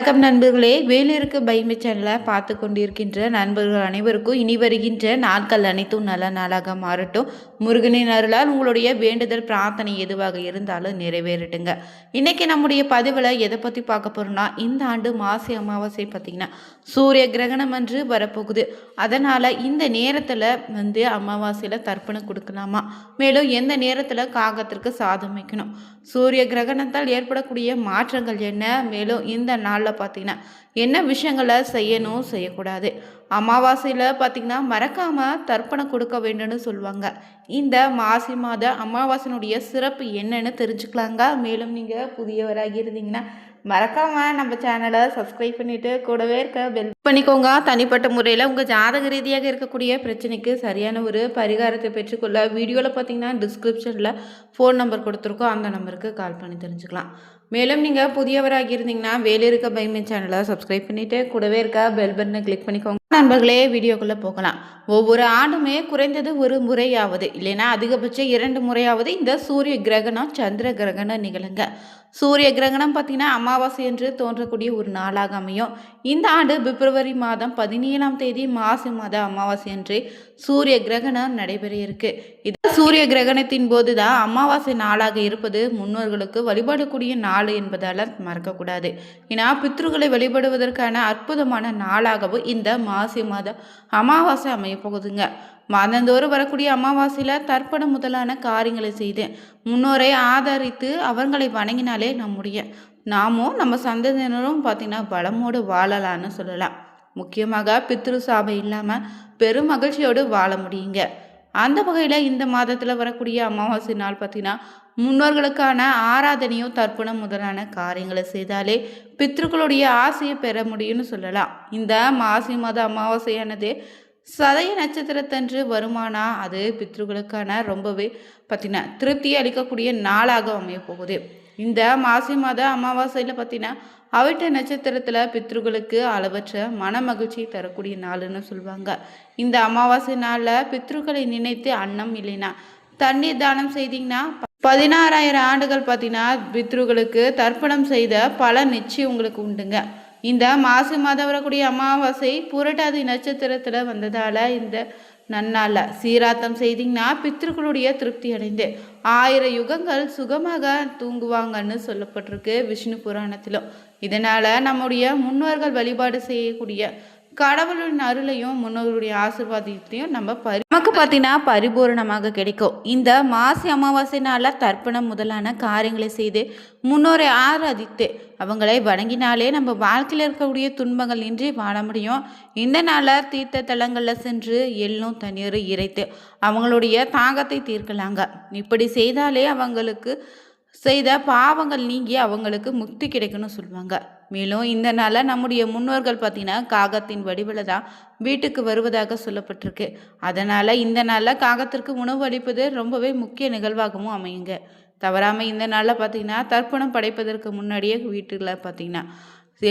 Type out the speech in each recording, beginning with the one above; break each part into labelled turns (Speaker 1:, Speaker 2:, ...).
Speaker 1: வணக்கம் நண்பர்களே வேலிருக்கு பைமை சேனலை பார்த்து கொண்டிருக்கின்ற நண்பர்கள் அனைவருக்கும் இனி வருகின்ற நாட்கள் அனைத்தும் நல்ல நாளாக மாறட்டும். முருகனின் அருளால் உங்களுடைய வேண்டுதல் பிரார்த்தனை எதுவாக இருந்தாலும் நிறைவேறட்டுங்க. இன்றைக்கி நம்முடைய பதிவில் எதை பற்றி பார்க்க போகிறோம்னா இந்த ஆண்டு மாசி அமாவாசை பார்த்திங்கன்னா சூரிய கிரகணம் அன்று வரப்போகுது. அதனால் இந்த நேரத்தில் வந்து அமாவாசையில் தர்ப்பணம் கொடுக்கலாமா? மேலும் எந்த நேரத்தில் காகத்திற்கு சாதம் வைக்கணும்? சூரிய கிரகணத்தால் ஏற்படக்கூடிய மாற்றங்கள் என்ன? மேலும் இந்த நாளில் பார்த்தீங்கன்னா என்ன விஷயங்களை செய்யணும் செய்யக்கூடாது. அமாவாசையில் பார்த்தீங்கன்னா மறக்காமல் தர்ப்பணம் கொடுக்க வேண்டும்னு சொல்லுவாங்க. இந்த மாசி மாத அமாவாசையினுடைய சிறப்பு என்னன்னு தெரிஞ்சுக்கலாங்க. மேலும் நீங்கள் புதியவராகி இருந்தீங்கன்னா மறக்காமல் நம்ம சேனலை சப்ஸ்கிரைப் பண்ணிவிட்டு கூடவே இருக்க பெல் பண்ணிக்கோங்க. தனிப்பட்ட முறையில் உங்கள் ஜாதக ரீதியாக இருக்கக்கூடிய பிரச்சனைக்கு சரியான ஒரு பரிகாரத்தை பெற்றுக்கொள்ள வீடியோவில் பார்த்தீங்கன்னா டிஸ்கிரிப்ஷனில் ஃபோன் நம்பர் கொடுத்துருக்கோம். அந்த நம்பருக்கு கால் பண்ணி தெரிஞ்சுக்கலாம். மேலும் நீங்கள் புதியவராக இருந்தீங்கன்னா வேலை இருக்க பைமன் சேனலை சப்ஸ்கிரைப் பண்ணிவிட்டு கூடவே இருக்க பெல் பட்டனை கிளிக் பண்ணிக்கோங்க. நண்பர்களே வீடியோக்குள்ளே போகலாம். ஒவ்வொரு ஆண்டுமே குறைந்தது ஒரு முறையாவது இல்லைன்னா அதிகபட்சம் இரண்டு முறையாவது இந்த சூரிய கிரகணம் சந்திர கிரகணம் நிகழுங்க. சூரிய கிரகணம் பார்த்தீங்கன்னா அமாவாசை என்று தோன்றக்கூடிய ஒரு நாளாக அமையும். இந்த ஆண்டு பிப்ரவரி மாதம் பதினேழாம் தேதி மாசி மாத அமாவாசை அன்று சூரிய கிரகணம் நடைபெற இருக்கு இது சூரிய கிரகணத்தின் போது தான் அமாவாசை நாளாக இருப்பது முன்னோர்களுக்கு வழிபடக்கூடிய நாள் என்பதால் மறக்கக்கூடாது. ஏன்னா பித்ருகளை வழிபடுவதற்கான அற்புதமான நாளாகவும் இந்த மாசி மாதம் அமாவாசை அமைய போகுதுங்க. மாதந்தோறும் வரக்கூடிய அமாவாசையில் தர்ப்பணம் முதலான காரியங்களை செய்து முன்னோரை ஆதரித்து அவங்களை வணங்கினாலே நம்முடைய நாமும் நம்ம சந்ததியினரும் பார்த்திங்கன்னா பலமோடு வாழலான்னு சொல்லலாம். முக்கியமாக பித்ரு சாபம் இல்லாமல் பெரும் மகிழ்ச்சியோடு வாழ முடியுங்க. அந்த வகையில் இந்த மாதத்தில் வரக்கூடிய அமாவாசை நாள் பார்த்திங்கன்னா முன்னோர்களுக்கான ஆராதனையும் தர்ப்பணம் முதலான காரியங்களை செய்தாலே பித்ருக்களுடைய ஆசையை பெற முடியும்னு சொல்லலாம். இந்த மாசி மாத அமாவாசையானது சதய நட்சத்திரத்தன்று வருமானா அது பித்ருக்களுக்கான ரொம்பவே பார்த்தீங்கன்னா திருப்தி அளிக்கக்கூடிய நாளாக அமைய போகுது. இந்த மாசி மாத அமாவாசையில் பார்த்தீங்கன்னா அவிட்ட நட்சத்திரத்தில் பித்ருக்களுக்கு அளவற்ற மன மகிழ்ச்சி தரக்கூடிய நாளுன்னு சொல்லுவாங்க. இந்த அமாவாசை நாளில் பித்ருக்களை நினைத்து அன்னம் இல்லைன்னா தண்ணீர் தானம் செய்தீங்கன்னா பதினாறாயிரம் ஆண்டுகள் பார்த்தீங்கன்னா பித்ருகளுக்கு தர்ப்பணம் செய்த பல நிச்சயம் உங்களுக்கு உண்டுங்க. இந்த மாசி மாதம் வரக்கூடிய அமாவாசை புரட்டாதி நட்சத்திரத்தில் வந்ததால் இந்த நன்னால. சீராத்தம் செய்தீங்கன்னா பித்திருக்களுடைய திருப்தி அடைந்து. ஆயிரம் யுகங்கள் சுகமாக தூங்குவாங்கன்னு சொல்லப்பட்டிருக்கு விஷ்ணு புராணத்திலும். இதனால் நம்முடைய முன்னோர்கள் வழிபாடு செய்யக்கூடிய கடவுளின் அருளையும் முன்னோர்களுடைய ஆசிர்வாதத்தையும் நம்ம பரி நமக்கு பார்த்தீங்கன்னா பரிபூரணமாக கிடைக்கும். இந்த மாசி அமாவாசை நாளில் தர்ப்பணம் முதலான காரியங்களை செய்து முன்னோரை ஆராதித்து அவங்களை வணங்கினாலே நம்ம வாழ்க்கையில் இருக்கக்கூடிய துன்பங்கள் இன்றி வாழ முடியும். இந்த நாளில் தீர்த்த தலங்களில் சென்று எள்ளும் தண்ணீர் இறைத்து அவங்களுடைய தாகத்தை தீர்க்கலாங்க. இப்படி செய்தாலே அவங்களுக்கு செய்த பாவங்கள் நீங்கி அவங்களுக்கு முக்தி கிடைக்கும்னு சொல்லுவாங்க. மேலும் இந்த நாளில் நம்முடைய முன்னோர்கள் பார்த்திங்கன்னா காகத்தின் வடிவில் தான் வீட்டுக்கு வருவதாக சொல்லப்பட்டிருக்கு. அதனால் இந்த நாளில் காகத்திற்கு உணவு அளிப்பது ரொம்பவே முக்கிய நிகழ்வாகவும் அமையுங்க. தவறாமல் இந்த நாளில் பார்த்தீங்கன்னா தர்ப்பணம் படைப்பதற்கு முன்னாடியே வீட்டில் பார்த்தீங்கன்னா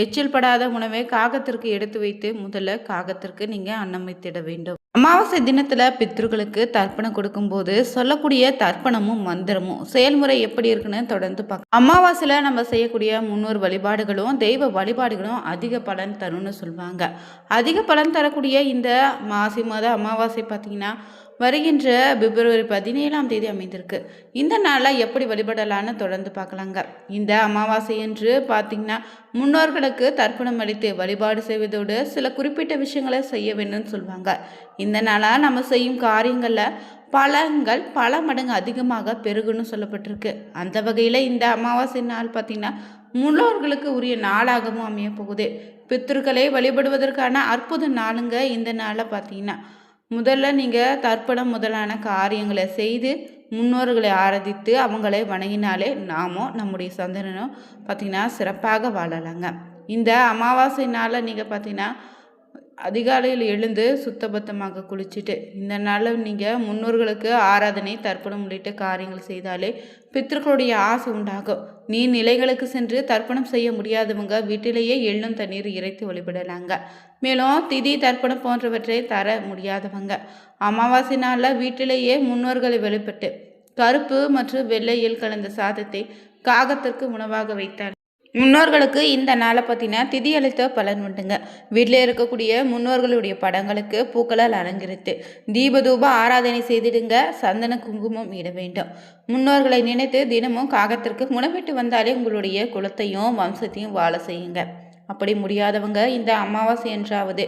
Speaker 1: எச்சில் படாத உணவை காகத்திற்கு எடுத்து வைத்து முதல்ல காகத்திற்கு நீங்கள் அன்னமைத்திட வேண்டும். அமாவாசை தினத்தில் பித்ருக்களுக்கு தர்ப்பணம் கொடுக்கும்போது சொல்லக்கூடிய தர்ப்பணமும் மந்திரமும் செயல்முறை எப்படி இருக்குன்னு தொடர்ந்து பார்க்க அமாவாசையில் நம்ம செய்யக்கூடிய முன்னோர் வழிபாடுகளும் தெய்வ வழிபாடுகளும் அதிக பலன் தரும்னு சொல்லுவாங்க. அதிக பலன் தரக்கூடிய இந்த மாசி மாத அமாவாசை பார்த்திங்கன்னா வருகின்ற பிப்ரவரி பதினேழாம் தேதி அமைந்திருக்கு. இந்த நாளில் எப்படி வழிபடலான்னு தொடர்ந்து பார்க்கலாங்க. இந்த அமாவாசை என்று பார்த்தீங்கன்னா முன்னோர்களுக்கு தர்ப்பணம் அளித்து வழிபாடு செய்வதோடு சில குறிப்பிட்ட விஷயங்களை செய்ய வேண்டும்னு சொல்லுவாங்க இந்த நாளாக நம்ம செய்யும் காரியங்களில் பலன்கள் பல மடங்கு அதிகமாக பெருகுன்னு சொல்லப்பட்டிருக்கு. அந்த வகையில் இந்த அமாவாசை நாள் பார்த்திங்கன்னா முன்னோர்களுக்கு உரிய நாளாகவும் அமைய போகுது. பித்திருக்களை வழிபடுவதற்கான அற்புத நாளுங்க இந்த நாளில் பார்த்தீங்கன்னா. முதல்ல நீங்கள் தர்ப்பணம் முதலான காரியங்களை செய்து முன்னோர்களை ஆராதித்து அவங்களை வணங்கினாலே நாமும் நம்முடைய சந்தனனும் பார்த்திங்கன்னா சிறப்பாக வாழலாங்க. இந்த அமாவாசைனால் நீங்கள் பார்த்தீங்கன்னா அதிகாலையில் எழுந்து சுத்தபத்தமாக குளிச்சுட்டு இந்த நாளில் நீங்கள் முன்னோர்களுக்கு ஆராதனை தர்ப்பணம் உள்ளிட்ட காரியங்கள் செய்தாலே பித்தர்களுடைய ஆசை உண்டாகும். நீ நிலைகளுக்கு சென்று தர்ப்பணம் செய்ய முடியாதவங்க வீட்டிலேயே எள்ளும் தண்ணீர் இறைத்து வழிபடலாங்க. மேலும் திதி தர்ப்பணம் போன்றவற்றை தர முடியாதவங்க. அமாவாசை நாளில் வீட்டிலேயே முன்னோர்களை வெளிப்பட்டு கருப்பு மற்றும் வெள்ளையில் கலந்த சாதத்தை காகத்திற்கு உணவாக வைத்தார் முன்னோர்களுக்கு இந்த நாளை பற்றின திதி அளித்த பலன் உண்டுங்க. வீட்டில் இருக்கக்கூடிய முன்னோர்களுடைய படங்களுக்கு பூக்களால் அலங்கரித்து தீபதூப ஆராதனை செய்திடுங்க. சந்தன குங்குமம் இட வேண்டும். முன்னோர்களை நினைத்து தினமும் காகத்திற்கு உணவிட்டு வந்தாலே உங்களுடைய குலத்தையும் வம்சத்தையும் வாழ செய்யுங்க. அப்படி முடியாதவங்க இந்த அமாவாசை என்றாவது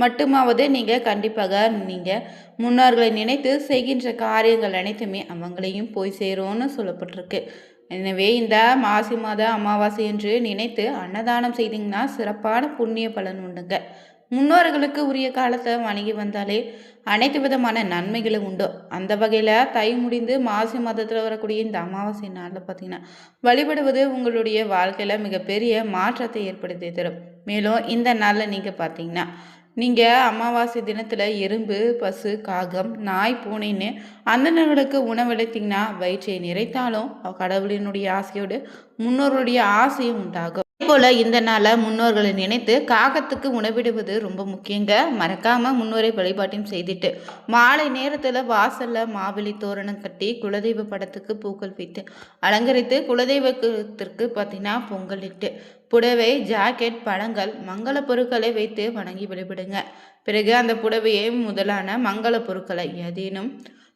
Speaker 1: மட்டுமாவது நீங்கள் கண்டிப்பாக நீங்கள் முன்னோர்களை நினைத்து செய்கின்ற காரியங்கள் அனைத்துமே அவங்களையும் போய் சேரும்னு சொல்லப்பட்டிருக்கு. எனவே இந்த மாசி மாத அமாவாசை என்று நினைத்து அன்னதானம் செய்தீங்கன்னா சிறப்பான புண்ணிய பலன் உண்டுங்க. முன்னோர்களுக்கு உரிய காலத்தை வணங்கி வந்தாலே அனைத்து விதமான நன்மைகளும் உண்டு. அந்த வகையில் தை முடிந்து மாசி மாதத்தில் வரக்கூடிய இந்த அமாவாசை நாளில் பார்த்தீங்கன்னா வழிபடுவது உங்களுடைய வாழ்க்கையில் மிகப்பெரிய மாற்றத்தை ஏற்படுத்தி தரும். மேலும் இந்த நாளில் நீங்கள் பார்த்தீங்கன்னா நீங்கள் அமாவாசை தினத்தில் எறும்பு பசு காகம் நாய் பூனைன்னு அந்தனர்களுக்கு உணவளித்தீங்கன்னா வயிற்றை நிறைத்தாலும் கடவுளினுடைய ஆசையோடு முன்னோருடைய ஆசையும் உண்டாகும். போல இந்த நாளை முன்னோர்களை நினைத்து காகத்துக்கு உணவிடுவது ரொம்ப முக்கியங்க. மறக்காம முன்னோரை வழிபாட்டையும் செய்துட்டு மாலை நேரத்தில் வாசல்ல மாவிலி தோரணம் கட்டி குலதெய்வ படத்துக்கு பூக்கள் வைத்து அலங்கரித்து குலதெய்வத்திற்கு பார்த்தீங்கன்னா பொங்கல் இட்டு புடவை ஜாக்கெட் பழங்கள் மங்கள பொருட்களை வைத்து வணங்கி வழிபடுங்க. பிறகு அந்த புடவையை முதலான மங்கள பொருட்களை ஏதேனும்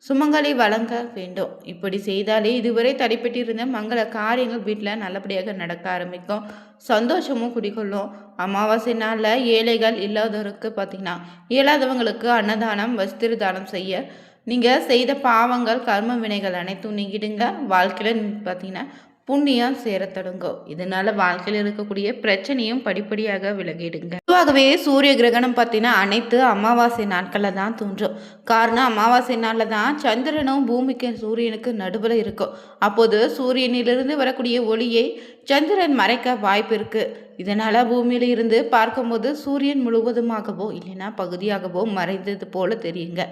Speaker 1: சுமங்கலை வழங்க வேண்டும். இப்படி செய்தாலே இதுவரை தடைப்பட்டிருந்த மங்கள காரியங்கள் வீட்டில் நல்லபடியாக நடக்க ஆரம்பிக்கும். சந்தோஷமும் குடிக்கொள்ளும் அமாவாசை நாளில் ஏழைகள் இல்லாதவருக்கு பார்த்தீங்கன்னா இயலாதவங்களுக்கு அன்னதானம் வஸ்திர தானம் செய்ய. நீங்கள் செய்த பாவங்கள் கர்ம வினைகள் அனைத்தும் நீங்கிடுங்க. வாழ்க்கையில் பார்த்தீங்கன்னா புண்ணியம் சேர தொடங்கும் இதனால வாழ்க்கையில் இருக்கக்கூடிய பிரச்சனையும் படிப்படியாக விலகிடுங்க. பொதுவாகவே சூரிய கிரகணம் பார்த்தீங்கன்னா அனைத்து அமாவாசை நாட்களில் தான் தோன்றும். காரணம் அமாவாசை நாளில் தான் சந்திரனும் பூமிக்கு சூரியனுக்கு நடுவில் இருக்கும். அப்போது சூரியனிலிருந்து வரக்கூடிய ஒளியை சந்திரன் மறைக்க வாய்ப்பு இருக்குது இதனால் பூமியில் இருந்து பார்க்கும்போது சூரியன் முழுவதுமாகவோ இல்லைன்னா பகுதியாகவோ மறைந்தது போல தெரியுங்க.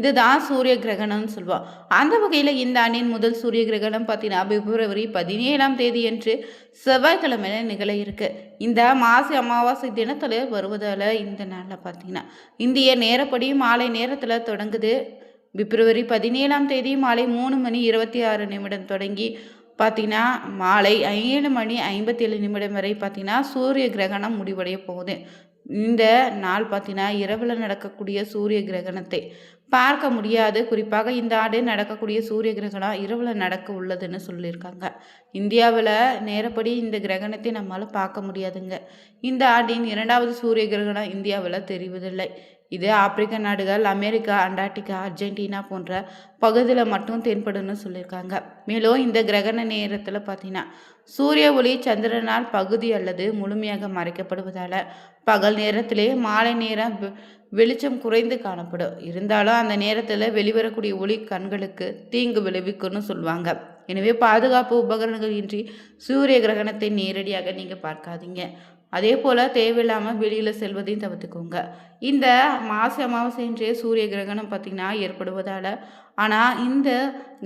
Speaker 1: இதுதான் சூரிய கிரகணம்னு சொல்லுவோம். அந்த வகையில் இந்த ஆண்டின் முதல் சூரிய கிரகணம் பார்த்தீங்கன்னா பிப்ரவரி பதினேழு பதினேழாம் தேதி என்று செவ்வாய்க்கிழமையில நிகழ இருக்கு. இந்த மாசி அமாவாசை தினத்தில் வருவதால் இந்த நாளில் பார்த்தீங்கன்னா இந்திய நேரப்படி மாலை நேரத்தில் தொடங்குது. பிப்ரவரி பதினேழாம் தேதி மாலை மூணு மணி இருபத்தி ஆறு நிமிடம் தொடங்கி பார்த்தீங்கன்னா மாலை ஏழு மணி ஐம்பத்தேழு நிமிடம் வரை பார்த்தீங்கன்னா சூரிய கிரகணம் முடிவடைய போகுது. இந்த நாள் பார்த்தீங்கன்னா இரவில் நடக்கக்கூடிய சூரிய கிரகணத்தை பார்க்க முடியாது. குறிப்பாக இந்த ஆண்டு நடக்கக்கூடிய சூரிய கிரகணம் இரவில் நடக்க உள்ளதுன்னு சொல்லியிருக்காங்க. இந்தியாவில் நேரப்படி இந்த கிரகணத்தை நம்மளால் பார்க்க முடியாதுங்க. இந்த ஆண்டின் இரண்டாவது சூரிய கிரகணம் இந்தியாவில் தெரிவதில்லை. இது ஆப்பிரிக்க நாடுகள் அமெரிக்கா அண்டார்டிகா அர்ஜென்டினா போன்ற பகுதியில் மட்டும் தென்படும்னு சொல்லியிருக்காங்க. மேலும் இந்த கிரகண நேரத்தில் பார்த்தீங்கன்னா சூரிய ஒளி சந்திரனால் பகுதி அல்லது முழுமையாக மறைக்கப்படுவதால் பகல் நேரத்திலே மாலை நேரம் வெளிச்சம் குறைந்து காணப்படும். இருந்தாலும் அந்த நேரத்தில் வெளிவரக்கூடிய ஒளி கண்களுக்கு தீங்கு விளைவிக்கும்னு சொல்லுவாங்க. எனவே பாதுகாப்பு உபகரணங்கள் இன்றி சூரிய கிரகணத்தை நேரடியாக நீங்கள் பார்க்காதீங்க. அதே போல் தேவையில்லாமல் வெளியில் செல்வதையும் தவிர்த்துக்கோங்க. இந்த மாசி அமாவாசைன்றே சூரிய கிரகணம் பார்த்திங்கன்னா ஏற்படுவதால் ஆனால் இந்த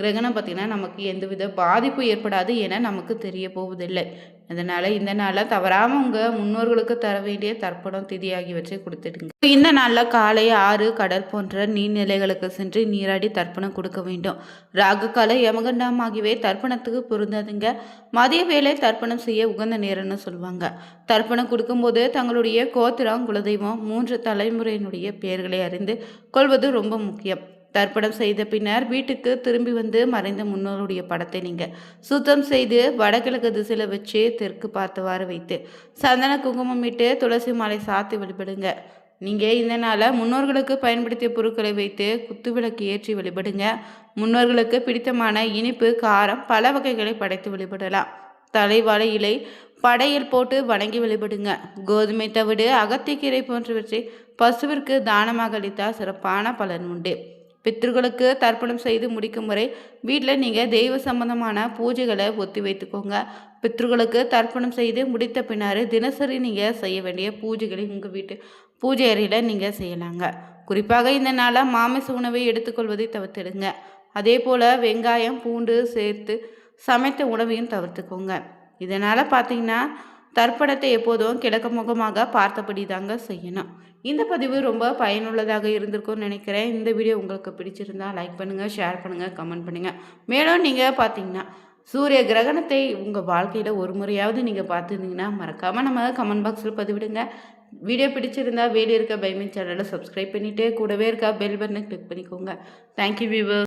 Speaker 1: கிரகணம் பார்த்திங்கன்னா நமக்கு எந்தவித பாதிப்பும் ஏற்படாது என நமக்கு தெரிய போவதில்லை. அதனால் இந்த நாளில் தவறாமல் உங்கள் முன்னோர்களுக்கு தர வேண்டிய தர்ப்பணம் திதி ஆகியவற்றை கொடுத்துடுங்க. இந்த நாளில் காலை ஆறு கடல் போன்ற நீர்நிலைகளுக்கு சென்று நீராடி தர்ப்பணம் கொடுக்க வேண்டும். ராகு கால யமகண்டம் ஆகியவை தர்ப்பணத்துக்கு பொருந்தாதுங்க. மதிய வேலை தர்ப்பணம் செய்ய உகந்த நேரம்னு சொல்லுவாங்க. தர்ப்பணம் கொடுக்கும்போது தங்களுடைய கோத்திரம் குலதெய்வம் மூன்று தலைமுறையினுடைய பெயர்களை அறிந்து கொள்வது ரொம்ப முக்கியம். தர்ப்பணம் செய்த பின்னர் வீட்டுக்கு திரும்பி வந்து மறைந்த முன்னோருடைய படத்தை நீங்கள் சுத்தம் செய்து வடகிழக்கு திசையில் வச்சு தெற்கு பார்த்தவாறு வைத்து. சந்தன குங்குமம் இட்டு துளசி மாலை சாத்தி வழிபடுங்க. நீங்கள் இந்த முன்னோர்களுக்கு பயன்படுத்திய பொருட்களை வைத்து குத்துவிளக்கு ஏற்றி வழிபடுங்க. முன்னோர்களுக்கு பிடித்தமான இனிப்பு காரம் பல வகைகளை படைத்து வழிபடலாம். தலைவாழை இலை படையில் போட்டு வணங்கி வழிபடுங்க. கோதுமை தவிடு அகத்திக்கீரை போன்றவற்றை பசுவிற்கு தானமாக அளித்தால் சிறப்பான பலன் உண்டு. பித்ருகளுக்கு தர்ப்பணம் செய்து முடிக்கும் வரை வீட்டில் நீங்கள் தெய்வ சம்பந்தமான பூஜைகளை ஒத்தி வைத்துக்கோங்க. பித்ருகளுக்கு தர்ப்பணம் செய்து முடித்த பின்னார் தினசரி நீங்கள் செய்ய வேண்டிய பூஜைகளை உங்கள் வீட்டு பூஜை அறையில் நீங்கள் செய்யலாங்க. குறிப்பாக இந்த நாளாக மாமிச உணவை எடுத்துக்கொள்வதை தவிர்த்துடுங்க. அதே போல் வெங்காயம் பூண்டு சேர்த்து சமைத்த உணவையும் தவிர்த்துக்கோங்க. இதனால் பார்த்தீங்கன்னா தர்ப்பணத்தை எப்போதும் கிழக்கு முகமாக பார்த்தபடி தாங்க செய்யணும். இந்த பதிவு ரொம்ப பயனுள்ளதாக இருந்திருக்கும்னு நினைக்கிறேன். இந்த வீடியோ உங்களுக்கு பிடிச்சிருந்தா லைக் பண்ணுங்கள் ஷேர் பண்ணுங்கள் கமெண்ட் பண்ணுங்கள் மேலும் நீங்கள் பார்த்தீங்கன்னா சூரிய கிரகணத்தை உங்கள் வாழ்க்கையில் ஒரு முறையாவது நீங்கள் பார்த்துருந்தீங்கன்னா மறக்காமல் நம்ம கமெண்ட் பாக்ஸில் பதிவிடுங்க. வீடியோ பிடிச்சிருந்தா வீடியோ இருக்க பைமின் சேனலை சப்ஸ்கிரைப் பண்ணிவிட்டு கூடவே இருக்க பெல் பட்டனை கிளிக் பண்ணிக்கோங்க. Thank you viewer